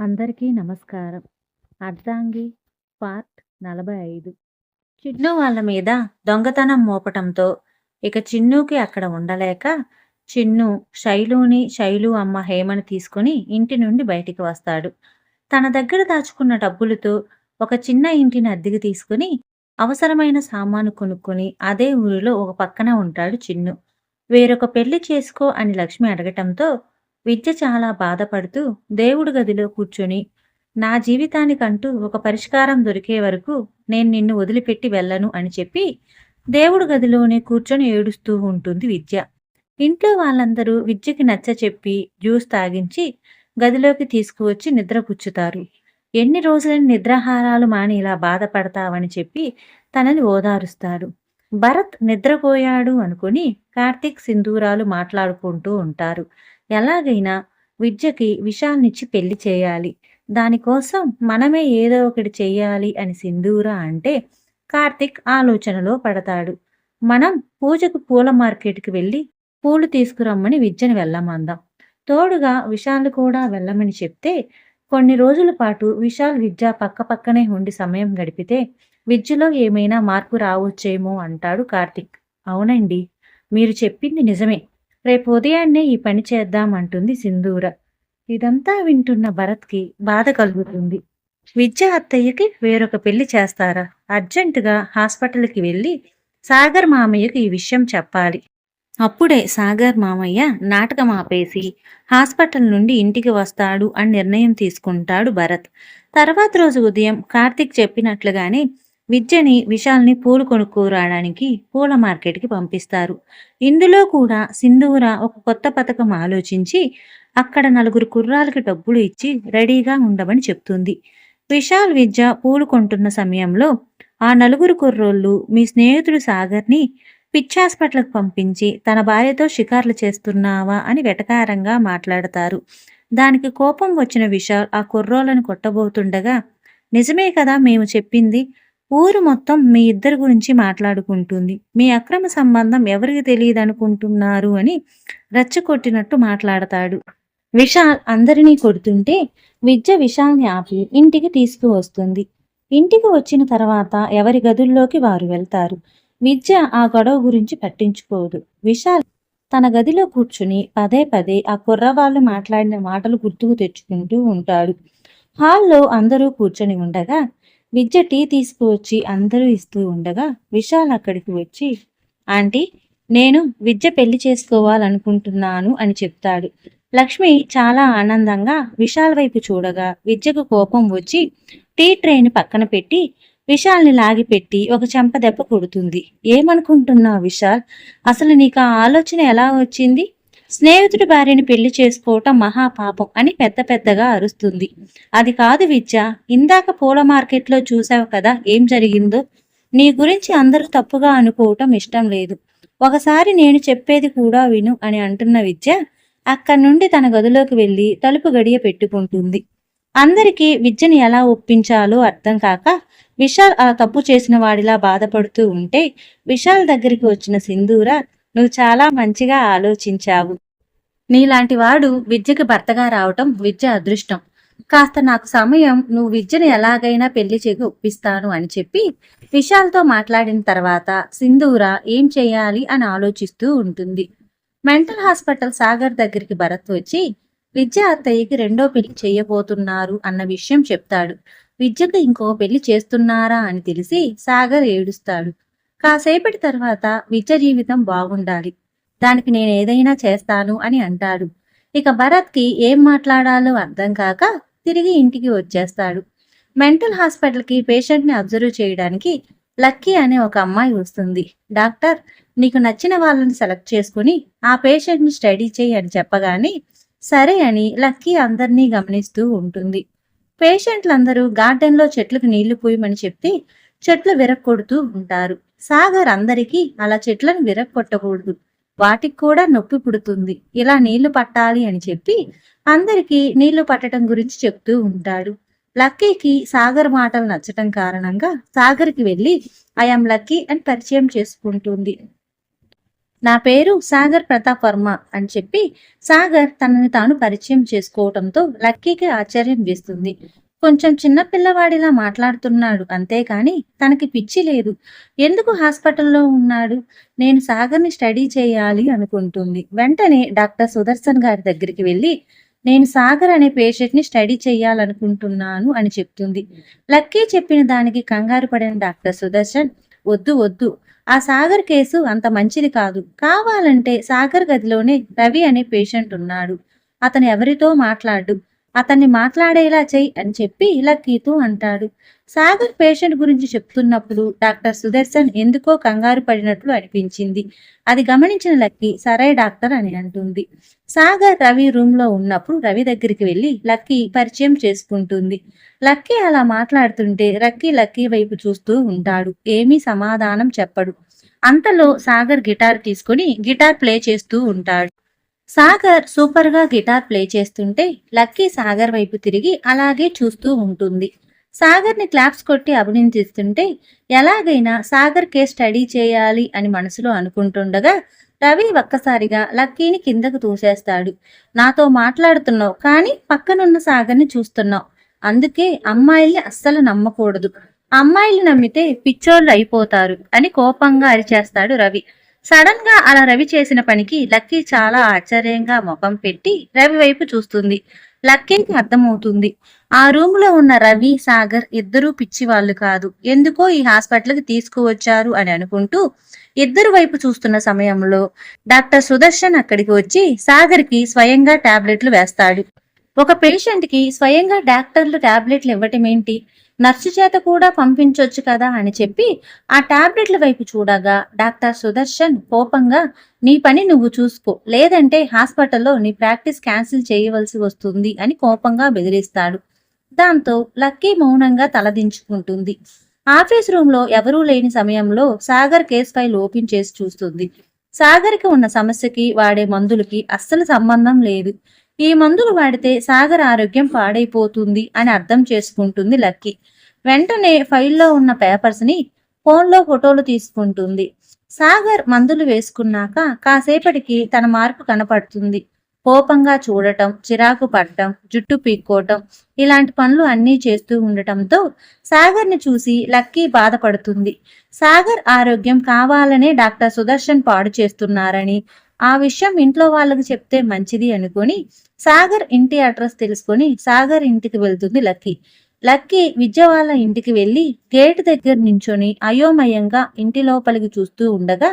అందరికీ నమస్కారం. అర్ధాంగి పార్ట్ నలభై ఐదు. చిన్ను వాళ్ళ మీద దొంగతనం మోపటంతో ఇక చిన్నుకి అక్కడ ఉండలేక చిన్ను శైలుని, శైలు అమ్మ హేమని తీసుకుని ఇంటి నుండి బయటికి వస్తాడు. తన దగ్గర దాచుకున్న డబ్బులతో ఒక చిన్న ఇంటిని అద్దెకి తీసుకుని అవసరమైన సామాను కొనుక్కొని అదే ఊరిలో ఒక పక్కన ఉంటాడు చిన్ను. వేరొక పెళ్ళి చేసుకో అని లక్ష్మి అడగటంతో విద్య చాలా బాధపడుతూ దేవుడు గదిలో కూర్చొని నా జీవితానికంటూ ఒక పరిష్కారం దొరికే వరకు నేను నిన్ను వదిలిపెట్టి వెళ్ళను అని చెప్పి దేవుడు గదిలోనే కూర్చొని ఏడుస్తూ ఉంటుంది విద్య. ఇంట్లో వాళ్ళందరూ విద్యకి నచ్చ చెప్పి జ్యూస్ తాగించి గదిలోకి తీసుకువచ్చి నిద్రపుచ్చుతారు ఎన్ని రోజులని నిద్రాహారాలు మాని ఇలా బాధపడతావని చెప్పి తనని ఓదారుస్తాడు. భరత్ నిద్రపోయాడు అనుకుని కార్తీక్ సింధూరాలు మాట్లాడుకుంటూ ఉంటారు. ఎలాగైనా విద్యకి విశాల్నిచ్చి పెళ్ళి చేయాలి. దానికోసం మనమే ఏదో ఒకటి చేయాలి అని సింధూర అంటే కార్తిక్ ఆలోచనలో పడతాడు. మనం పూజకు పూల మార్కెట్కి వెళ్ళి పూలు తీసుకురమ్మని విద్యను వెళ్ళమందాం. తోడుగా విశాల్ కూడా వెళ్ళమని చెప్తే కొన్ని రోజుల పాటు విశాల్ విద్య పక్క పక్కనే ఉండి సమయం గడిపితే విద్యలో ఏమైనా మార్పు రావచ్చేమో అంటాడు కార్తిక్. అవునండి మీరు చెప్పింది నిజమే. రేపు ఉదయాన్నే ఈ పని చేద్దాం అంటుంది సింధూర. ఇదంతా వింటున్న భరత్కి బాధ కలుగుతుంది. విద్య అత్తయ్యకి వేరొక పెళ్ళి చేస్తారా? అర్జెంటుగా హాస్పిటల్కి వెళ్ళి సాగర్ మామయ్యకి ఈ విషయం చెప్పాలి. అప్పుడే సాగర్ మామయ్య నాటకం ఆపేసి హాస్పిటల్ నుండి ఇంటికి వస్తాడు అని నిర్ణయం తీసుకుంటాడు భరత్. తర్వాత రోజు ఉదయం కార్తిక్ చెప్పినట్లుగానే విద్యని విశాల్ని పూలు కొనుక్కోరాడానికి పూల మార్కెట్కి పంపిస్తారు. ఇందులో కూడా సింధూర ఒక కొత్త పథకం ఆలోచించి అక్కడ నలుగురు కుర్రాలకి డబ్బులు ఇచ్చి రెడీగా ఉండమని చెప్తుంది. విశాల్ విద్య పూలు కొంటున్న సమయంలో ఆ నలుగురు కుర్రోళ్ళు మీ స్నేహితుడు సాగర్ని పిచ్చాస్పట్లకు హాస్పిటల్కి పంపించి తన భార్యతో షికార్లు చేస్తున్నావా అని వెటకారంగా మాట్లాడతారు. దానికి కోపం వచ్చిన విశాల్ ఆ కుర్రోళ్ళని కొట్టబోతుండగా నిజమే కదా మేము చెప్పింది. ఊరు మొత్తం మీ ఇద్దరి గురించి మాట్లాడుకుంటుంది. మీ అక్రమ సంబంధం ఎవరికి తెలియదు అనుకుంటున్నారు అని రచ్చకొట్టినట్టు మాట్లాడతాడు. విశాల్ అందరినీ కొడుతుంటే విద్య విశాల్ని ఆపి ఇంటికి తీసుకువస్తుంది. ఇంటికి వచ్చిన తర్వాత ఎవరి గదుల్లోకి వారు వెళ్తారు. విద్య ఆ గొడవ గురించి పట్టించుకోదు. విశాల్ తన గదిలో కూర్చుని పదే పదే ఆ కుర్రవాళ్ళు మాట్లాడిన మాటలు గుర్తుకు తెచ్చుకుంటూ ఉంటాడు. హాల్లో అందరూ కూర్చొని ఉండగా విద్య టీ తీసుకువచ్చి అందరూ ఇస్తూ ఉండగా విశాల్ అక్కడికి వచ్చి ఆంటీ నేను విద్య పెళ్ళి చేసుకోవాలనుకుంటున్నాను అని చెప్తాడు. లక్ష్మి చాలా ఆనందంగా విశాల్ వైపు చూడగా విద్యకు కోపం వచ్చి టీ ట్రైన్ పక్కన పెట్టి విశాల్ని లాగిపెట్టి ఒక చెంప దెబ్బ కొడుతుంది. ఏమనుకుంటున్నావు విశాల్? అసలు నీకు ఆ ఆలోచన ఎలా వచ్చింది? స్నేహితుడి భార్యని పెళ్ళి చేసుకోవటం మహాపాపం అని పెద్ద పెద్దగా అరుస్తుంది. అది కాదు విద్య ఇందాక పూల మార్కెట్లో చూసావు కదా ఏం జరిగిందో? నీ గురించి అందరూ తప్పుగా అనుకోవటం ఇష్టం లేదు. ఒకసారి నేను చెప్పేది కూడా విను అని అంటున్న విద్య అక్కడి నుండి తన గదిలోకి వెళ్ళి తలుపు గడియ పెట్టుకుంటుంది. అందరికీ విద్యని ఎలా ఒప్పించాలో అర్థం కాక విశాల్ ఆ తప్పు చేసిన వాడిలా బాధపడుతూ ఉంటే విశాల్ దగ్గరికి వచ్చిన సింధూర నువ్వు చాలా మంచిగా ఆలోచించావు. నీలాంటి వాడు విద్యకి భర్తగా రావటం విద్య అదృష్టం. కాస్త నాకు సమయం నువ్వు విద్యను ఎలాగైనా పెళ్ళి చేసి ఒప్పిస్తాను అని చెప్పి విశాల్తో మాట్లాడిన తర్వాత సింధూర ఏం చేయాలి అని ఆలోచిస్తూ ఉంటుంది. మెంటల్ హాస్పిటల్ సాగర్ దగ్గరికి భరత్ వచ్చి విద్య అత్తయ్యకి రెండో పెళ్ళి చేయబోతున్నారు అన్న విషయం చెప్తాడు. విద్యకు ఇంకో పెళ్ళి చేస్తున్నారా అని తెలిసి సాగర్ ఏడుస్తాడు. కాసేపటి తర్వాత విద్య జీవితం బాగుండాలి. దానికి నేను ఏదైనా చేస్తాను అని అంటాడు. ఇక భరత్కి ఏం మాట్లాడాలో అర్థం కాక తిరిగి ఇంటికి వచ్చేస్తాడు. మెంటల్ హాస్పిటల్కి పేషెంట్ని అబ్జర్వ్ చేయడానికి లక్కీ అనే ఒక అమ్మాయి వస్తుంది. డాక్టర్ నీకు నచ్చిన వాళ్ళని సెలెక్ట్ చేసుకుని ఆ పేషెంట్ని స్టడీ చేయి అని చెప్పగానే సరే అని లక్కీ అందరినీ గమనిస్తూ ఉంటుంది. పేషెంట్లందరూ గార్డెన్లో చెట్లకు నీళ్ళు పోయమని చెప్తే చెట్లు విరక్కొడుతూ ఉంటారు. సాగర్ అందరికీ అలా చెట్లను విరగొట్టకూడదు. వాటికి కూడా నొప్పి పుడుతుంది. ఇలా నీళ్ళు పట్టాలి అని చెప్పి అందరికీ నీళ్ళు పట్టడం గురించి చెప్తూ ఉంటాడు. లక్కీకి సాగర్ మాటలు నచ్చటం కారణంగా సాగర్కి వెళ్ళి ఐఎమ్ లక్కీ అని పరిచయం చేసుకుంటుంది. నా పేరు సాగర్ ప్రతాప్ వర్మ అని చెప్పి సాగర్ తనని తాను పరిచయం చేసుకోవటంతో లక్కీకి ఆశ్చర్యం వేస్తుంది. కొంచెం చిన్న పిల్లవాడిలా మాట్లాడుతున్నాడు. అంతేకాని తనకి పిచ్చి లేదు. ఎందుకు హాస్పిటల్లో ఉన్నాడు? నేను సాగర్ని స్టడీ చేయాలి అనుకుంటుంది. వెంటనే డాక్టర్ సుదర్శన్ గారి దగ్గరికి వెళ్ళి నేను సాగర్ అనే పేషెంట్ని స్టడీ చేయాలనుకుంటున్నాను అని చెప్తుంది. లక్కీ చెప్పిన దానికి కంగారు పడిన డాక్టర్ సుదర్శన్ వద్దు వద్దు. ఆ సాగర్ కేసు అంత మంచిది కాదు. కావాలంటే సాగర్ గదిలోనే రవి అనే పేషెంట్ ఉన్నాడు. అతను ఎవరితో మాట్లాడు? అతన్ని మాట్లాడేలా చెయ్యి అని చెప్పి లక్కీతో అంటాడు. సాగర్ పేషెంట్ గురించి చెప్తున్నప్పుడు డాక్టర్ సుదర్శన్ ఎందుకో కంగారు పడినట్లు అనిపించింది. అది గమనించిన లక్కీ సరే డాక్టర్ అని అంటుంది. సాగర్ రవి రూమ్లో ఉన్నప్పుడు రవి దగ్గరికి వెళ్ళి లక్కీ పరిచయం చేసుకుంటుంది. లక్కీ అలా మాట్లాడుతుంటే రక్కీ లక్కీ వైపు చూస్తూ ఉంటాడు. ఏమీ సమాధానం చెప్పడు. అంతలో సాగర్ గిటార్ తీసుకుని గిటార్ ప్లే చేస్తూ ఉంటాడు. సాగర్ సూపర్గా గిటార్ ప్లే చేస్తుంటే లక్కీ సాగర్ వైపు తిరిగి అలాగే చూస్తూ ఉంటుంది. సాగర్ని క్లాప్స్ కొట్టి అభినందిస్తుంటే ఎలాగైనా సాగర్ కే స్టడీ చేయాలి అని మనసులో అనుకుంటుండగా రవి ఒక్కసారిగా లక్కీని కిందకు తూసేస్తాడు. నాతో మాట్లాడుతున్నావు కానీ పక్కనున్న సాగర్ని చూస్తున్నావు. అందుకే అమ్మాయిల్ని అస్సలు నమ్మకూడదు. అమ్మాయిలు నమ్మితే పిచ్చోళ్ళు అయిపోతారు అని కోపంగా అరిచేస్తాడు రవి. సడన్గా అలా రవి చేసిన పనికి లక్కీ చాలా ఆశ్చర్యంగా ముఖం పెట్టి రవి వైపు చూస్తుంది. లక్కీకి అర్థమవుతుంది. ఆ రూమ్లో ఉన్న రవి సాగర్ ఇద్దరూ పిచ్చి వాళ్ళు కాదు. ఎందుకో ఈ హాస్పిటల్కి తీసుకువచ్చారు అని అనుకుంటూ ఇద్దరు వైపు చూస్తున్న సమయంలో డాక్టర్ సుదర్శన్ అక్కడికి వచ్చి సాగర్కి స్వయంగా టాబ్లెట్లు వేస్తాడు. ఒక పేషెంట్కి స్వయంగా డాక్టర్లు టాబ్లెట్లు ఇవ్వటం ఏంటి? నర్సు చేత కూడా పంపించొచ్చు కదా అని చెప్పి ఆ టాబ్లెట్ల వైపు చూడగా డాక్టర్ సుదర్శన్ కోపంగా నీ పని నువ్వు చూసుకో. లేదంటే హాస్పిటల్లో నీ ప్రాక్టీస్ క్యాన్సిల్ చేయవలసి వస్తుంది అని కోపంగా బెదిరిస్తాడు. దాంతో లక్కీ మౌనంగా తలదించుకుంటుంది. ఆఫీస్ రూమ్లో ఎవరూ లేని సమయంలో సాగర్ కేస్ ఫైల్ ఓపెన్ చేసి చూస్తుంది. సాగర్కి ఉన్న సమస్యకి వాడే మందులకి అస్సలు సంబంధం లేదు. ఈ మందులు వాడితే సాగర్ ఆరోగ్యం పాడైపోతుంది అని అర్థం చేసుకుంటుంది లక్కీ. వెంటనే ఫైల్లో ఉన్న పేపర్స్ని ఫోన్లో ఫోటోలు తీసుకుంటుంది. సాగర్ మందులు వేసుకున్నాక కాసేపటికి తన మార్పు కనపడుతుంది. కోపంగా చూడటం చిరాకు పడటం జుట్టు పీక్కోవటం ఇలాంటి పనులు అన్నీ చేస్తూ ఉండటంతో సాగర్ని చూసి లక్కీ బాధపడుతుంది. సాగర్ ఆరోగ్యం కావాలనే డాక్టర్ సుదర్శన్ పాడు చేస్తున్నారని ఆ విషయం ఇంట్లో వాళ్ళకి చెప్తే మంచిది అనుకొని సాగర్ ఇంటి అడ్రస్ తెలుసుకొని సాగర్ ఇంటికి వెళ్తుంది లక్కీ. లక్కీ విద్య వాళ్ళ ఇంటికి వెళ్ళి గేట్ దగ్గర నించొని అయోమయంగా ఇంటి లోపలికి చూస్తూ ఉండగా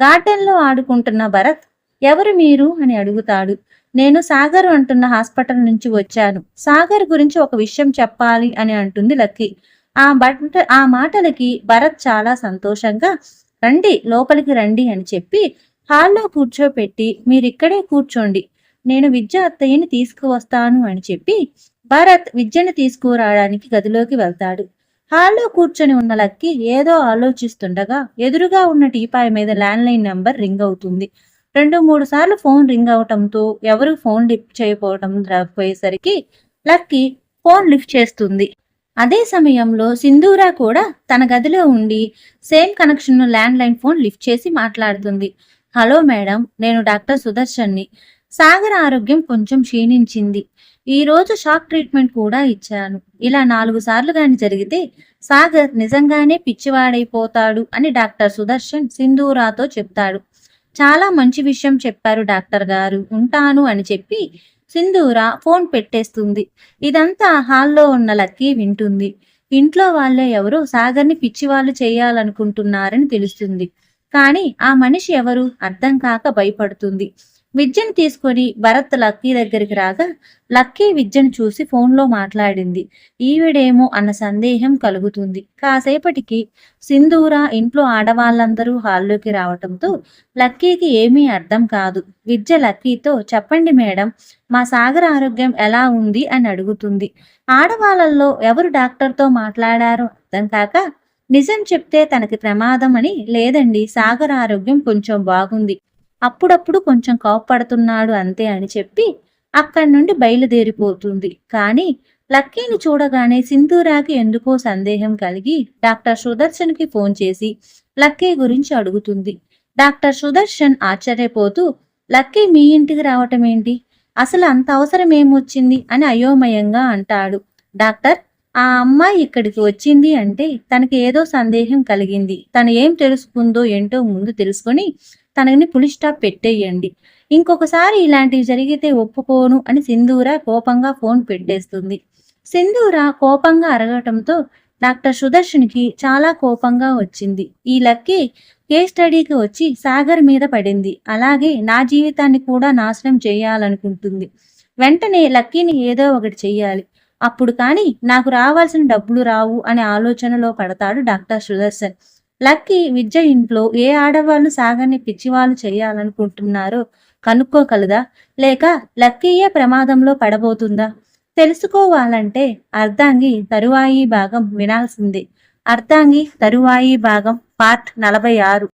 గార్డెన్లో ఆడుకుంటున్న భరత్ ఎవరు మీరు? అని అడుగుతాడు. నేను సాగర్ అంటున్న హాస్పిటల్ నుంచి వచ్చాను. సాగర్ గురించి ఒక విషయం చెప్పాలి అని అంటుంది లక్కీ. ఆ బట్ట ఆ మాటలకి భరత్ చాలా సంతోషంగా రండి లోపలికి రండి అని చెప్పి హాల్లో కూర్చోపెట్టి మీరిక్కడే కూర్చోండి. నేను విద్య అత్తయ్యని తీసుకువస్తాను అని చెప్పి భరత్ విద్యను తీసుకురావడానికి గదిలోకి వెళ్తాడు. హాల్లో కూర్చొని ఉన్న లక్కీ ఏదో ఆలోచిస్తుండగా ఎదురుగా ఉన్న టీపాయ్ మీద ల్యాండ్ లైన్ రింగ్ అవుతుంది. రెండు మూడు సార్లు ఫోన్ రింగ్ అవటంతో ఎవరు ఫోన్ లిఫ్ట్ చేయకపోవటం రాకపోయేసరికి లక్కీ ఫోన్ లిఫ్ట్ చేస్తుంది. అదే సమయంలో సింధూరా కూడా తన గదిలో ఉండి same connection landline phone lift చేసి మాట్లాడుతుంది. హలో మేడం నేను డాక్టర్ సుదర్శన్ని. సాగర్ ఆరోగ్యం కొంచెం క్షీణించింది. ఈ రోజు షాక్ ట్రీట్మెంట్ కూడా ఇచ్చాను. ఇలా నాలుగు సార్లు గాని జరిగితే సాగర్ నిజంగానే పిచ్చివాడైపోతాడు అని డాక్టర్ సుదర్శన్ సింధూరాతో చెప్తాడు. చాలా మంచి విషయం చెప్పారు డాక్టర్ గారు. ఉంటాను అని చెప్పి సింధూర ఫోన్ పెట్టేస్తుంది. ఇదంతా హాల్లో ఉన్న లక్కీ వింటుంది. ఇంట్లో వాళ్ళే ఎవరో సాగర్ని పిచ్చివాళ్ళు చేయాలనుకుంటున్నారని తెలుస్తుంది. కానీ ఆ మనిషి ఎవరు? అర్థం కాక భయపడుతుంది. విద్యను తీసుకొని భరత్ లక్కీ దగ్గరికి రాగా లక్కీ విద్యను చూసి ఫోన్లో మాట్లాడింది. ఈవిడేమో అన్న సందేహం కలుగుతుంది. కాసేపటికి సింధూర ఇంట్లో ఆడవాళ్ళందరూ హాల్లోకి రావటంతో లక్కీకి ఏమీ అర్థం కాదు. విద్య లక్కీతో చెప్పండి మేడం మా సాగర్ ఆరోగ్యం ఎలా ఉంది? అని అడుగుతుంది. ఆడవాళ్ళల్లో ఎవరు డాక్టర్తో మాట్లాడారో అర్థం కాక నిజం చెప్తే తనకి ప్రమాదం అని లేదండి సాగర్ ఆరోగ్యం కొంచెం బాగుంది. అప్పుడప్పుడు కొంచెం కోప్పడుతున్నాడు అంతే అని చెప్పి అక్కడి నుండి బయలుదేరిపోతుంది. కానీ లక్కీని చూడగానే సింధూరాకి ఎందుకో సందేహం కలిగి డాక్టర్ సుదర్శన్కి ఫోన్ చేసి లక్కీ గురించి అడుగుతుంది. డాక్టర్ సుదర్శన్ ఆశ్చర్యపోతూ లక్కీ మీ ఇంటికి రావటం ఏంటి? అసలు అంత అవసరం ఏమొచ్చింది? అని అయోమయంగా అంటాడు. డాక్టర్ ఆ అమ్మాయి ఇక్కడికి వచ్చింది అంటే తనకి ఏదో సందేహం కలిగింది. తను ఏం తెలుసుకుందో ఏంటో ముందు తెలుసుకొని తనని పులి స్టాప్ పెట్టేయండి. ఇంకొకసారి ఇలాంటివి జరిగితే ఒప్పుకోను అని సింధూర కోపంగా ఫోన్ పెట్టేస్తుంది. సింధూర కోపంగా అరగటంతో డాక్టర్ సుదర్శన్కి చాలా కోపంగా వచ్చింది. ఈ లక్కీ కేస్ స్టడీకి వచ్చి సాగర్ మీద పడింది. అలాగే నా జీవితాన్ని కూడా నాశనం చేయాలనుకుంటుంది. వెంటనే లక్కీని ఏదో ఒకటి చెయ్యాలి. అప్పుడు కానీ నాకు రావాల్సిన డబ్బులు రావు అనే ఆలోచనలో పడతాడు డాక్టర్ సుదర్శన్. లక్కీ విద్య ఇంట్లో ఏ ఆడవాళ్ళు సాగని పిచ్చివాళ్ళు చేయాలనుకుంటున్నారో కనుక్కోగలదా? లేక లక్కీయే ప్రమాదంలో పడబోతుందా? తెలుసుకోవాలంటే అర్ధాంగి తరువాయి భాగం వినాల్సిందే. అర్ధాంగి తరువాయి భాగం పార్ట్ నలభై ఆరు.